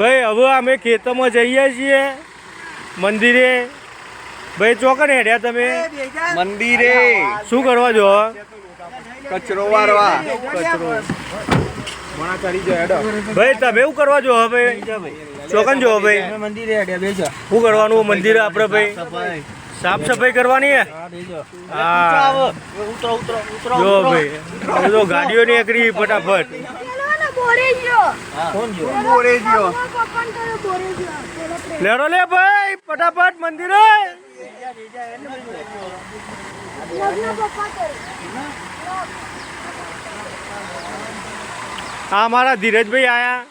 ભાઈ હવે અમે ખેતરમાં જઈએ છીએ. મંદિરે. ભાઈ ચોકન હેડ્યા તમે? મંદિરે. શું કરવા જો? કચરો વારવા. કચરો. ભાઈ તમે શું કરવા જો ભાઈ? ચોકન જો ભાઈ. મંદિરે હેડ્યા શું કરવાનું? મંદિર આપણે ભાઈ? સાફ સફાઈ. કરવાની હે? હા ઉતરો ઉતરો ઉતરો જો ભાઈ. ગાડીઓ ફટાફટ જો બોરે ગયો લેડો લે ભાઈ ફટાફટ મંદિરે. આ અમારા ધીરજભાઈ આયા.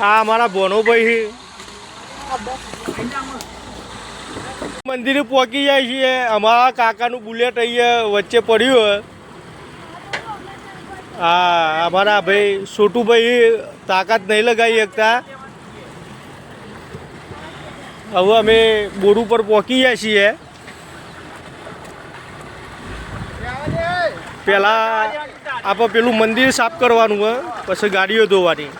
આ અમારા ભોનુભાઈ મંદિરે પહોંચી જાય છીએ અમારા કાકાનું બુલેટ અહીંયા વચ્ચે પડ્યું હા અમારા ભાઈ છોટુભાઈ તાકાત નહીં લગાવી શકતા. હવે અમે બોર ઉપર પહોંચી ગયા છીએ. પહેલાં આપણે પેલું મંદિર સાફ કરવાનું હોય પછી ગાડીઓ ધોવાની.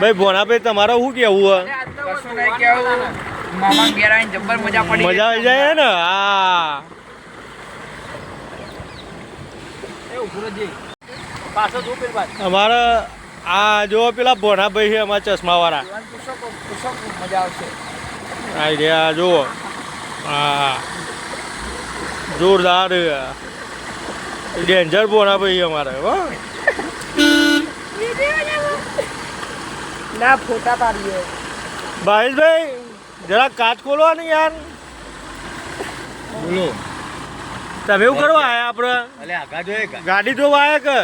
ભાઈ ભોણાભાઈ, તમારે શું કહેવું હોય મામા ઘેર આવીને જબ્બર મજા પડી મજા આવી જાય ને? હા. અમારે આ જો પેલા ભોણાભાઈ છે અમારા ચશ્માવાળા. વાળા આવી રહ્યા જુઓ. હા. જોરદાર. ડેન્જર ભોણાભાઈ અમારે હો. ના ફોટા પાડીએ. ભાવેશભાઈ જરા કાચ ખોલો ને યાર. બોલો. તમે એવું કરવા આયા આપણે? અલે આગા જોઈએ કા? ગાડી ધોવા આયા કે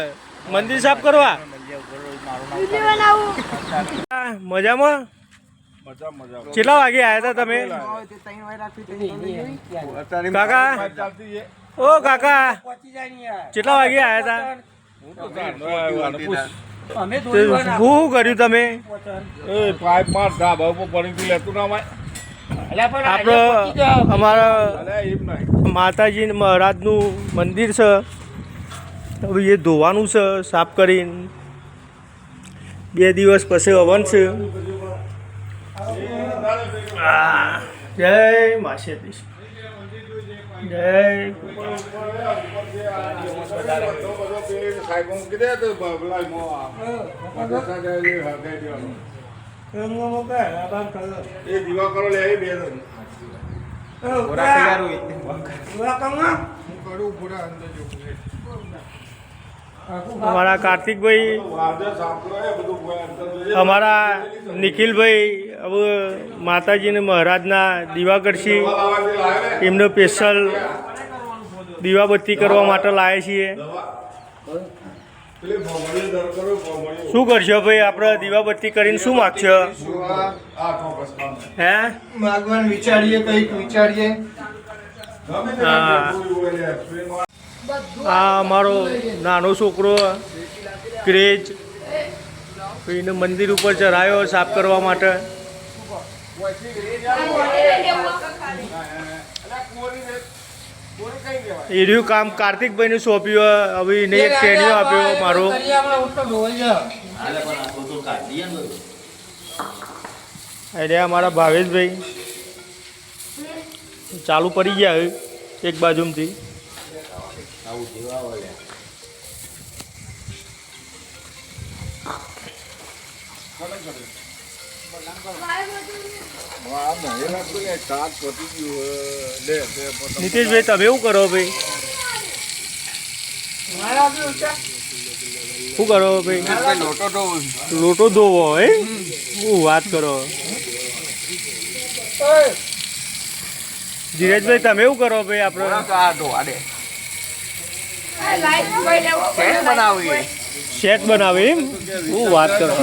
મંદિર સાફ કરવા. મજામાં? મજા મજા. કેટલા વાગે આવ્યા હતા તમે? કાકા? ઓ કાકા. કેટલા વાગે આવ્યા હતા અમે શું કર્યું તમે? પાઇપ માર ધાબા ઉપર પડી લેતું ના આપણે અમારા માતાજી મહારાજનું મંદિર છે. હવે એ ધોવાનું છે સાફ કરીને. બે દિવસ પછી હવન છે. જય માસેતી જય સાહેબ મૂકી દે તો અમારા કાર્તિકભાઈ અમારા નિખિલભાઈ હવે માતાજીને મહારાજના દીવા કરશી એમનો સ્પેશિયલ દીવાબત્તી કરવા માટે લાવે છીએ. શું કરશો ભાઈ? આપણે દીવાબત્તી કરીને શું માગશો? હે? ભગવાન વિચારીએ કંઈક વિચારીએ. હા. આ અમારો નાનો છોકરો ક્રેજ એને મંદિર ઉપર ચઢાયો સાફ કરવા માટે. એર્યું કામ કાર્તિકભાઈને સોંપ્યું હવે એને એક ટેન્યુ આપ્યો મારો. એટલે અમારા ભાવેશભાઈ. ચાલુ પડી ગયા હવે એક બાજુમાંથી. નીતિશભાઈ, તમે એવું કરો ભાઈ. શું કરો ભાઈ? લોટો ધોવો, હે? હું વાત કરો? ધીરજભાઈ, તમે એવું કરો ભાઈ આપણે. દો બનાવી એમ? હું વાત કરો?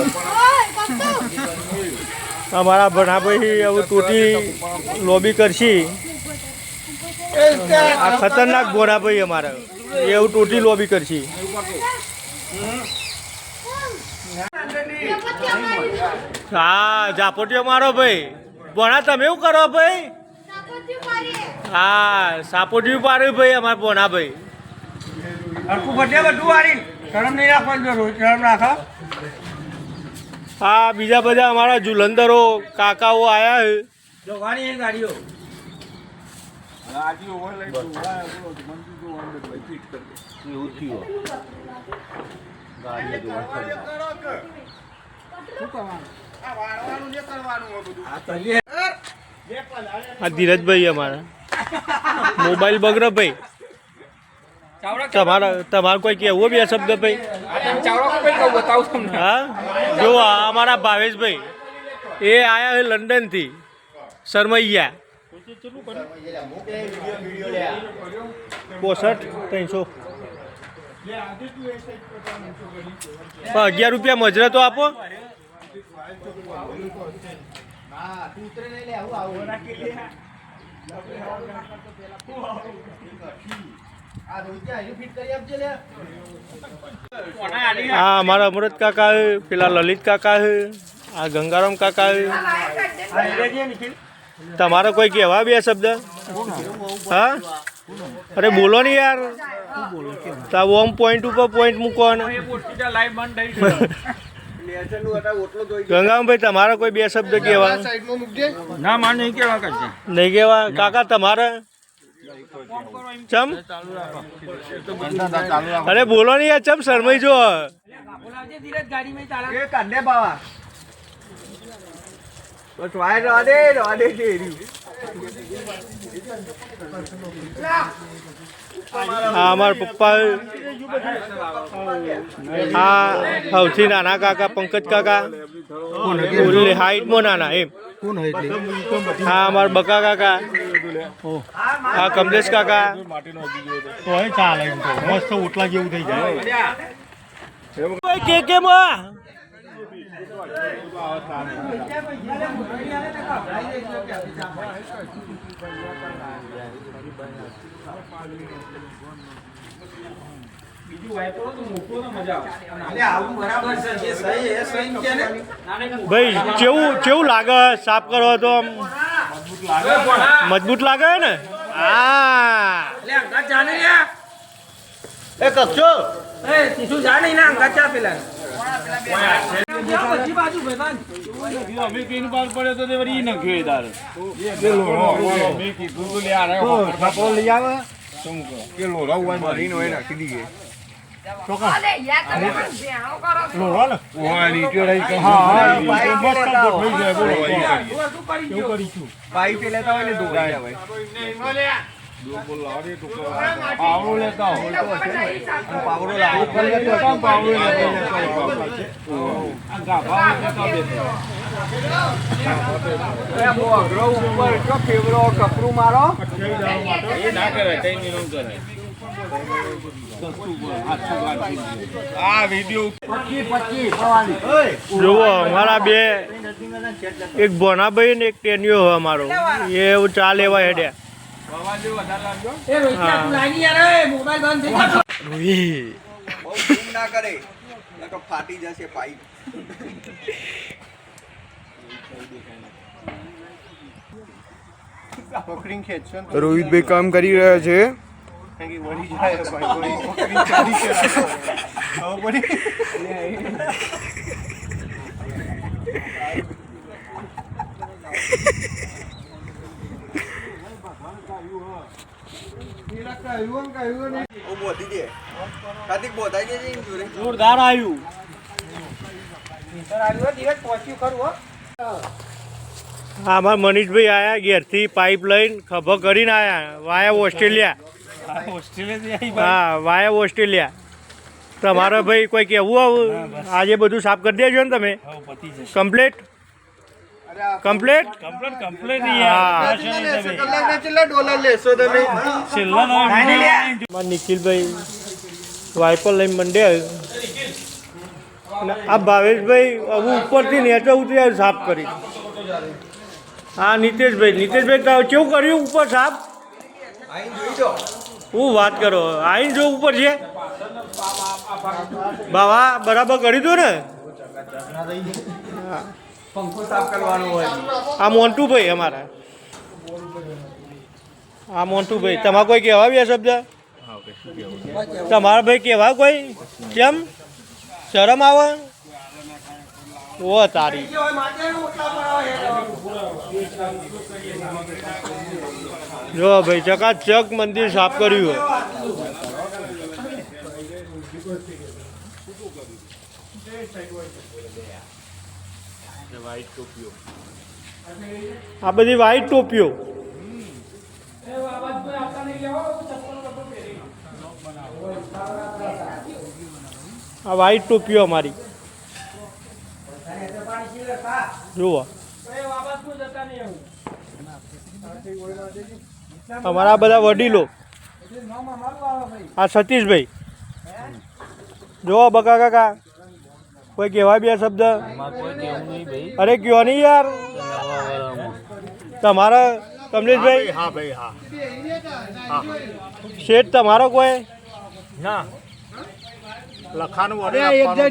અમારા ભણાભાઈ હવે તૂટી લોબી કરશી. આ ખતરનાક ભોરાભાઈ અમારે. એવું તૂટી લોબી કરશી. હા, ઝાપોટીઓ મારો ભાઈ. ભણા, તમે એવું કરો ભાઈ. હા સાપોટી પાડ્યું ભાઈ અમારા ભોણા ભાઈ બધું વાળી ગરમ નહીં રાખવાનું જરૂર ગરમ રાખો. આ બીજા બધા અમારા જુલંદરો કાકાઓ આયા છે. આ ધીરજભાઈ અમારા. મોબાઈલ બગડો ભાઈ. તમારા તમારે કોઈ કહેવો બે શબ્દ ભાઈ? હા? જો અમારા ભાવેશભાઈ એ આયા છે લંડનથી શરમૈયા. પોસઠ ત્રણસો. અગિયાર રૂપિયા મજરા તો આપો. આ અમારા અમૃત કાકા પેલા લલિત કાકા છે આ ગંગારામ કાકા હે. તમારે કોઈ કહેવા બે શબ્દ? હા? અરે બોલો ને યાર. તા ઓમ પોઈન્ટ ઉપર પોઈન્ટ મૂકો ને તમારા કોઈ બે શબ્દ ના માન નહીં કેવા નહીં કહેવા? કાકા તમારે? ચમ? અરે બોલો ને યાર ચમ શરમાઈ જો બસ આ અમારા પપ્પા આ સૌથી નાના કાકા પંકજ કાકા. હાઈટમાં નાના એમ. હા અમારા બકા કાકા. હા કમલેશ કાકા. કે કે માં આવું બરાબર છે જે સહી એ સહી કે ને ભાઈ કેવું કેવું લાગે? સાફ કરો તો આમ. મજબૂત લાગે ને? હા એ કચ્છો? એ તીસુ જાને ના અંગા પેલા પાઇપ લેતા હોય ને ધોવાઈ જાય. પાવડો મારો જુઓ, અમારા બે એક ભોનાભાઈ ને એક ટેનિયો અમારો. એવું ચાલે એવા હેડ્યા. બહુ ના કરે ફાટી જશે પાઇપ રોહિતભાઈ કામ કરી રહ્યા છે. કારણ કે વળી જાય ભાઈ વળી પકડીને ચાલી છે ખબર પડી ઓ બોધી દે કાર્તિક બોધાઈ દેજે એમ જોડે જોરદાર આવ્યું. હા અમારા મનીષભાઈ આયા ઘેરથી પાઇપ લઈને ખભો કરીને આયા. Via Australia. હા વાયા ઓસ્ટ્રેલિયા. તમારે ભાઈ કોઈ કહેવું આવું? આજે બધું સાફ કરી દેજો ને તમે. કમ્પ્લીટ? કમ્પ્લીટ હા. કલાકના કેટલા ડોલર લેશો તમે? મારા નિખિલભાઈ વાઇપર લઈને મંડે અને આ ભાવેશભાઈ હવે ઉપરથી નીચે ઉતરી આવ્યું સાફ કરી. હા નીતેશભાઈ નીતેશભાઈ તો કેવું કર્યું ઉપર સાફ? હું વાત કરો આઈને જો ઉપર છે. બાવા બરાબર કરી દો ને. પંખો સાફ કરવાનો હોય. આ મોન્ટુભાઈ અમારા. આ મોન્ટુભાઈ, તમારે કોઈ કહેવા બે શબ્દ? તમારા ભાઈ કેવા કોઈ? કેમ? શરમ આવે? ઓ તારી. જો ભાઈ ચકાચક મંદિર સાફ કર્યું હોય. આ બધી વ્હાઈટ ટોપીઓ. આ વ્હાઈટ ટોપીઓ અમારી. જુઓ. અમારા બધા વડીલો. આ સતીશભાઈ. જુઓ બકા કાકા. કોઈ કહેવાય બે શબ્દ? અરે કયો નહીં યાર? તમારા કમલેશભાઈ? હા ભાઈ હા શેઠ તમારો કોઈ? ના.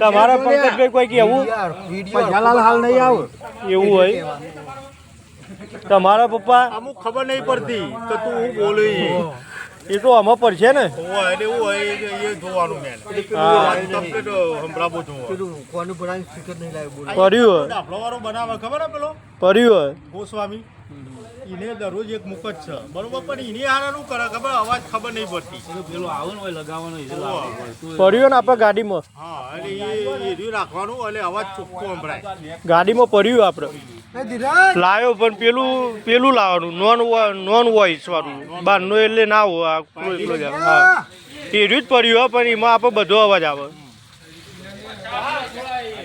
તમારા પંકજભાઈ કોઈ કેવું પૈસાલાલ હાલ નહીં આવું. એવું હોય? તમારા પપ્પા? અમુક ખબર નહીં પડતી તો તું બોલું બોલી એ તો આમાં પર છે ને? હોય એટલે એવું હોય એ એ જોવાનું પડ્યું હોય. ડાફલો વાળો બનાવે ખબર ને પેલો? પડ્યું હોય. ગોસ્વામી. એને દરરોજ એક મુકત છે. બરોબર પણ એને હારાનું કરે ખબર અવાજ ખબર નહીં પડતી. પડ્યું ને આપણે ગાડીમાં? હા એટલે એ રાખવાનું એટલે અવાજ ચોખ્ખો સંભળાય. ગાડીમાં પડ્યું આપણે. લાવ્યો પણ પેલું પેલું લાવવાનું નોન નોન વોઇસ વાળું. બહારનું એટલે ના હોય આ જ હા. એ રીત જ પડ્યું હોય પણ એમાં આપણે બધો અવાજ આવે.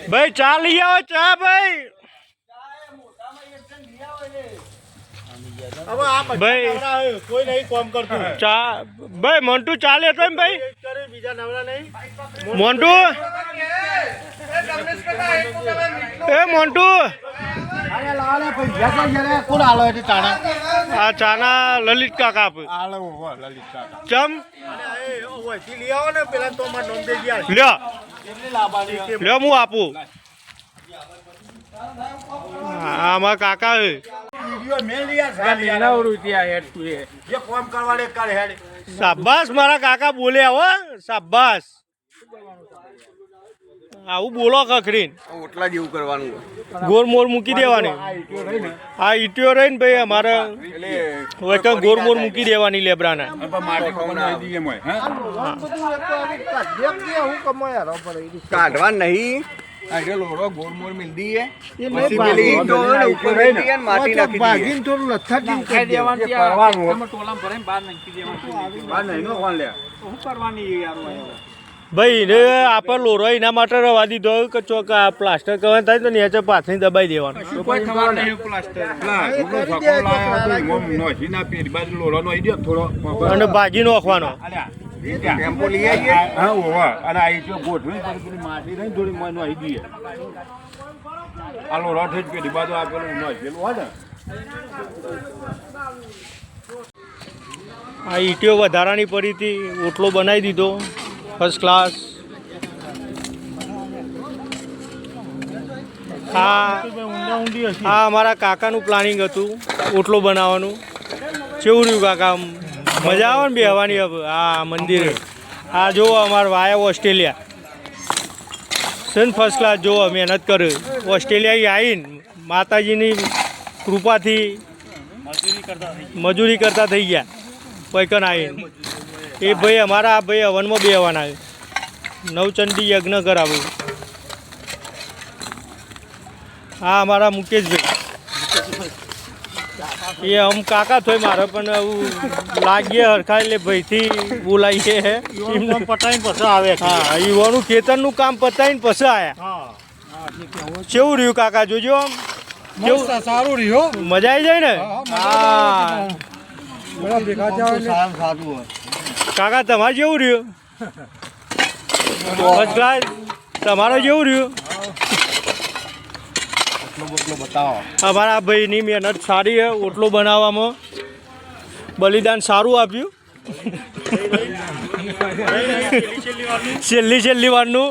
ભાઈ ચા લઈ આવો ચા ભાઈ. ભાઈ. કોઈ નહીં કોમ કરતું. ચા ભાઈ મોન્ટુ ચાલે તો એમ ભાઈ. બીજા નવરા નહીં. મોન્ટુ એ મોન્ટુ. આ ચાના લલિત કાકા આપે. ચમ? લ્યો. લ્યો હું આપું. આમાં કાકા હે વિડિયો મેલ લિયા સાલી રૂપિયા હેડ તું એ. જે કોમ કરવાડે કર હેડ. શાબાશ મારા કાકા બોલ્યા હો શાબાશ. આવું બોલો કખરીન ઓટલા જેવું કરવાનું ગોર મોર મૂકી દેવાની. આ ઈટીઓ રહી ને ભાઈ અમારે હોય કે ગોર મોર મૂકી દેવાની લેબરાના. કાઢવા નહીં. કરવાની ભાઈ એને આપણે લોરો એના માટે રવા દીધો કે ચોક આ પ્લાસ્ટર કરવાનું થાય તો નીચે પાથરી દબાઈ દેવાનું. કોઈ ખબર નહીં પ્લાસ્ટર અને ભાગી નાખવાનો. ટેમ્પો લઈ આવીએ આ ઈટીઓ વધારાની પડી હતી ઓટલો બનાવી દીધો. ફર્સ્ટ ક્લાસ આ આ અમારા કાકાનું પ્લાનિંગ હતું, ઓટલો બનાવવાનું. કેવું રહ્યું કાકા? મજા આવે ને બેહવાની હવે? આ મંદિર. આ જુઓ અમારા વાયા ઓસ્ટ્રેલિયા છે ફર્સ્ટ ક્લાસ જુઓ મહેનત કરે. ઓસ્ટ્રેલિયા આવીને માતાજીની કૃપાથી મજૂરી કરતા થઈ ગયા. પૈકન આવીને એ ભાઈ અમારા આ ભાઈ હવનમાં બે હવન આવે નવચંડી યજ્ઞ કરાવ્યું હા અમારા મુકેશભાઈ. એ આમ કાકા થોય મારે પણ આવું લાગીએ હરખા એટલે ભાઈથી બોલાવીએ હે. એમને પટાઈને પછી આવે હા યુવાનું ખેતરનું કામ પતાવીને પછી આવ્યા હા. કેવું રહ્યું કાકા જોજો આમ? કેવું? સારું રહ્યું. મજા આવી જાય ને? હા બધા ભેગા થયા કાકા, તમારે જેવું રહ્યું? ફર્સ્ટ ક્લાસ તમારે જેવું રહ્યું? અમારા ભાઈની મહેનત સારી છે, ઓટલો બનાવવામાં. બલિદાન સારું આપ્યું. છેલ્લી છેલ્લી વારનું.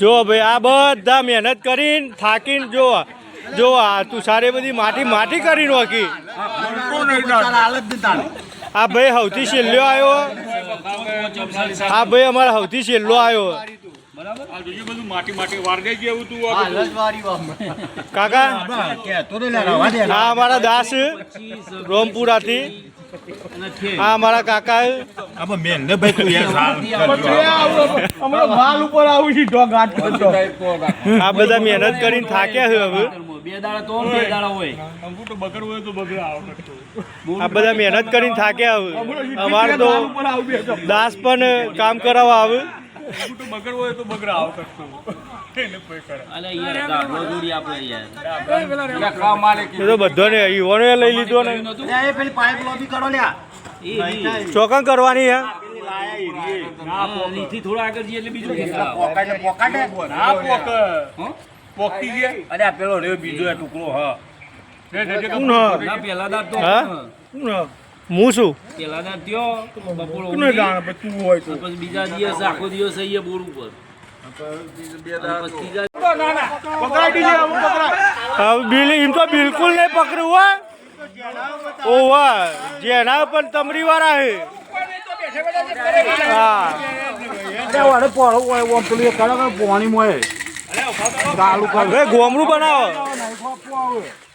જો ભાઈ, આ બધા મહેનત કરીને થાકીને જો જો આ તું સારી બધી માટી માટી કરી નોખી. આ ભાઈ સૌથી છેલ્લો આવ્યો. આ ભાઈ અમારે સૌથી છેલ્લો આવ્યો. આ જોજો બધું માટી માટી વાર ગઈ જેવું. તું કાકા આ અમારા દાસ રોમપુરાથી આ અમારા કાકા આ બધા મહેનત કરીને થાક્યા છે હવે. બે દાડા તો બે દાડા હોય. અમુ તો બકર હોય તો બકર આવો આ બધા મહેનત કરીને થાક્યા હવે. અમારે તો દાસ પણ કામ કરાવવા આવે. તો બકર હોય તો બકર આવો કરતો. એને કોઈ કરે. અલે યાર દાખલો જોડી આપણે યાર. કા માલિક એ તો બધાને યુવાનો દિવસ લીધો ને. એ ઈ. ચોકન કરવાની હે ના નીથી થોડા આગળ જઈએ એટલે બીજું દેખાવ. ગોમડું પોક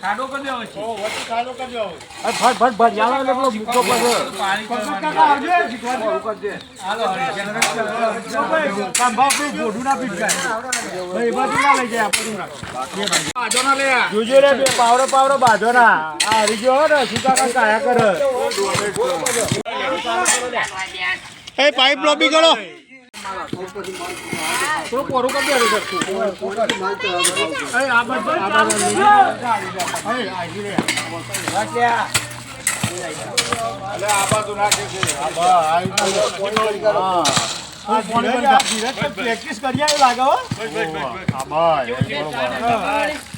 ગયા અરે આ પેલો રહ્યો બીજો આ ટુકડો હા જે જે જે કોણ હે? ના પેલા દાંત તો હા? હું શું પેલા દાંત થયો બપોર કોને ઊંઘી. જાણે બધું હોય તો પછી બીજા હવે બિલકુલ નહીં પકડ્યું હો હવે ગોમરું બનાવો તારે જ જા તું તાર. ખાડો કરી દેવો છે જોજો રે બે પાવડો પાવડો બાજો ના આ હરી ગયો ને શું કાકા કાયા કરે એ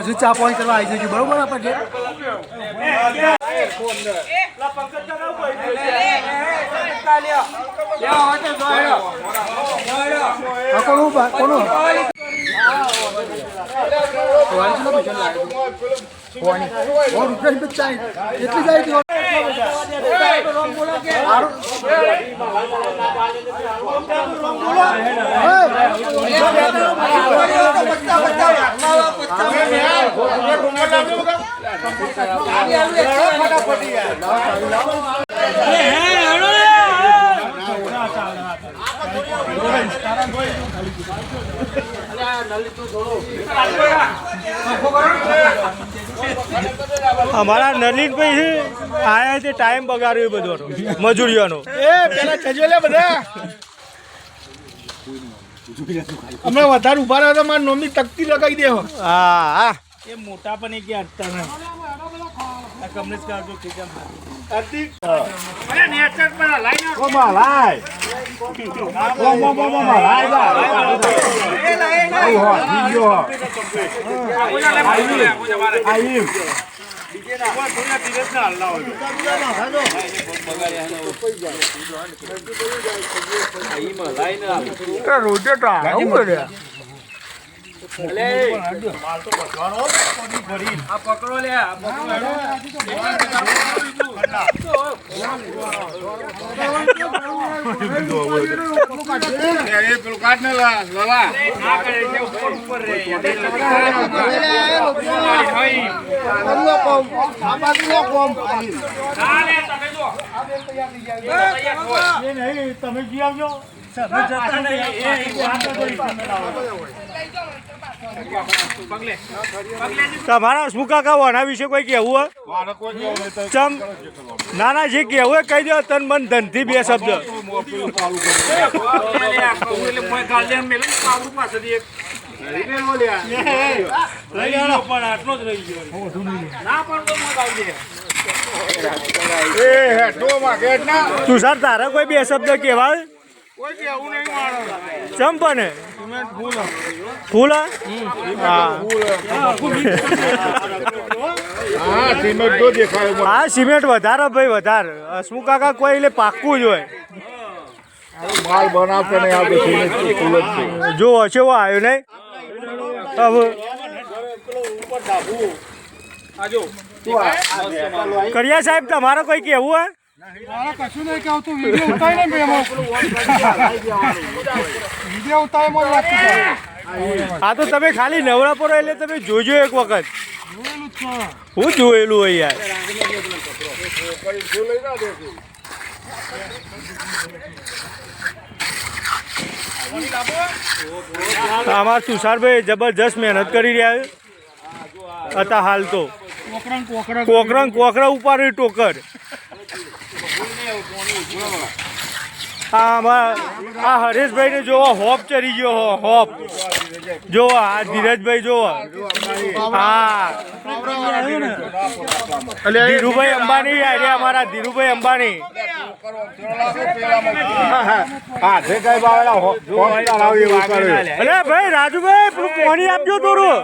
હજુ ચા પાણી કરવા આવી જજો. બરોબર આપણે કોનું કોનું એટલી જાય કે અમારા નલિનભાઈ ભાઈ આયા તે ટાઈમ બગાડ્યો એ બધો. મજૂરીઓનો એ પેલા જજો બધા. હમણાં વધારે ઊભા રહ્યા તો મારી નોમી તકતી લગાવી દેવો હો. એ મોટા પણ એક અડતા નહીં આ કમલેશ કાકા ઠીક કાર્તિક અરે નેચર પર લાઈન ઓ મલાઈ ઓ મો મો મો મલાઈ એ લાઈન હો વિડિયો આઈ રોજે તો આવું કરે આ પકડો લે આ પકડો એ પેલું કાઢ ને લા લલા એ નહીં તમે જી આવજો તમારા હસમુખ કાકા આના વિશે કોઈ કહેવું હોય. મારે કોઈ કેવું ચમ ના ના જે કહેવું કહી દો તન મન ધનથી બે શબ્દ. તુષાર તારા કોઈ બે શબ્દ કહેવાય? કોઈ કેવું સિમેન્ટ ફૂલ હા. હા? સિમેન્ટ હા વધારે ભાઈ વધારે. હસમુખ કાકા કોઈ એટલે પાક્કું જ હોય. માલ બનાવતો નહીં આવતો સિમેન્ટ ફૂલ જ જો હશે એવો આવ્યો નહીં. હવે કરિયા સાહેબ તમારે કોઈ કહેવું હોય કશું નહીં કહું તું વીડિયો ઉતારી ને મેમો વીડિયો ઉતારે મને લાગતું આ તો તમે ખાલી નવરા પર એટલે તમે જોજો એક વખત. હું જોયેલું હોય યાર. અમાર તુષારભાઈ જબરજસ્ત મહેનત કરી રહ્યા હતા હાલ તો. કોકરંગ કોકરા ઉપર ટોકર. આ અમારા આ હરેશભાઈ ને જોવો હોપ ચડી ગયો હો હોપ. જોવો આ ધીરજભાઈ જોવો. હા. ધીરુભાઈ અંબાણી આર્યા અમારા ધીરુભાઈ અંબાણી. અરે ભાઈ રાજુભાઈ પેલું પાણી આપજો થોડું.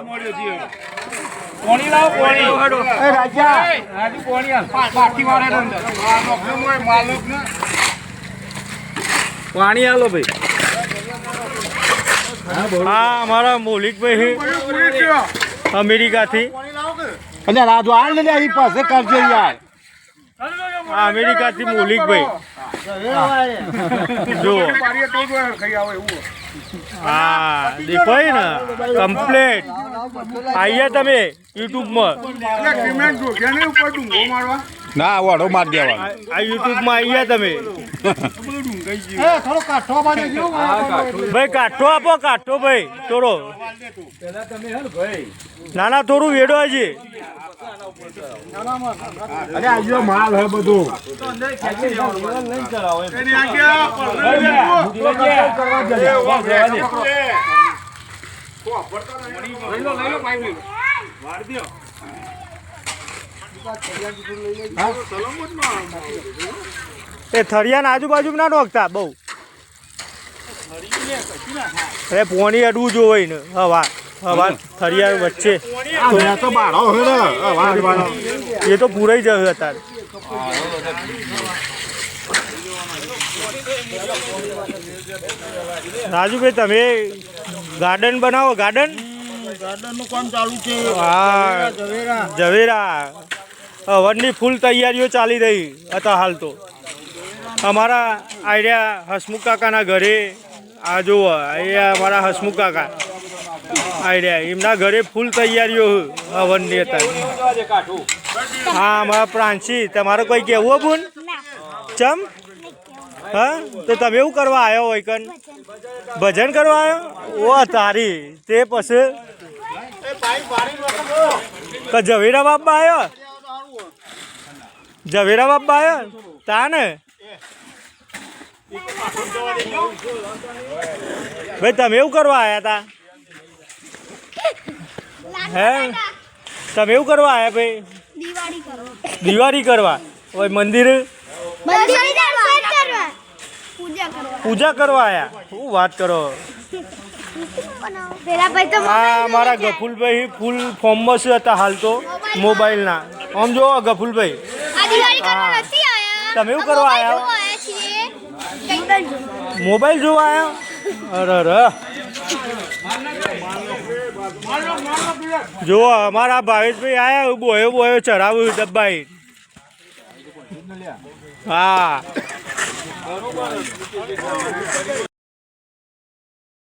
કોણી લાવો કોણી. એ રાજા. રાજુ કોણી હાલ બાકી વાળે અંદર હોય માલક ને પાણી આલો ભાઈ. હા અમારા મૌલિકભાઈ અમેરિકાથી. અને રાજુ આ ને અહીં પાસે કરજો યાર. અમેરિકાથી મૌલિકભાઈ. જો. હા દેખાય ને કમ્પ્લેટ આઈએ તમે યુટ્યુબમાં સિમેન્ટ ના વાડો માર દેવા આ તમે. એ થોડો કાઠો બાજુ જેવું ભાઈ કાઠો આપો કાઠો ભાઈ થોડો. ના ના થોડું વેડો હજી અરે આજો માલ હે બધું. એ થરિયાના આજુબાજુ ના નોખતા બહુ. અરે પોણી અડવું જોવે ને હવા હવા થળિયા વચ્ચે. ને એ તો પૂરાઈ જશે અત્યારે. રાજુભાઈ તમે ગાર્ડન બનાવો? ગાર્ડન? ગાર્ડનનું કામ ચાલુ છે. હા ઝવેરા. હવનની ફૂલ તૈયારીઓ ચાલી રહી હતા હાલ તો. અમારા આઈડિયા હસમુખ કાકાના ઘરે, આ જુઓ અહીંયા અમારા હસમુખ કાકા આઈડિયા એમના ઘરે ફૂલ તૈયારીઓ વનની હતા હા, અમારા પ્રાંસી તમારે કોઈ કહેવું બુન ચમ? હા, તો તમે એવું કરવા આવ્યો હોય કન? ભજન કરવા આવ્યો ઓ, તારી, તે પછી? તો ઝવેરા બાપા આવ્યો ઝવેરા બાપા આવ્યો તા ને ભાઈ તમે એવું કરવા આવ્યા તા? હે? તમે એવું કરવા આવ્યા ભાઈ? દિવાળી કરવા. ઓય મંદિર? પૂજા કરવા. આવ્યા શું વાત કરો? આ મારા ગફુલભાઈ ફૂલ ફોર્મમાં છે હતા હાલ તો મોબાઈલના. આમ જો ગફુલભાઈ. તમે એવું કરવા આવ્યા મોબાઈલ જોવા. આવ્યા અરે અરે. જુઓ અમારા ભાવેશભાઈ આવ્યા બોયો બોયો ચડાવ્યું ડબ્બાઈ હા.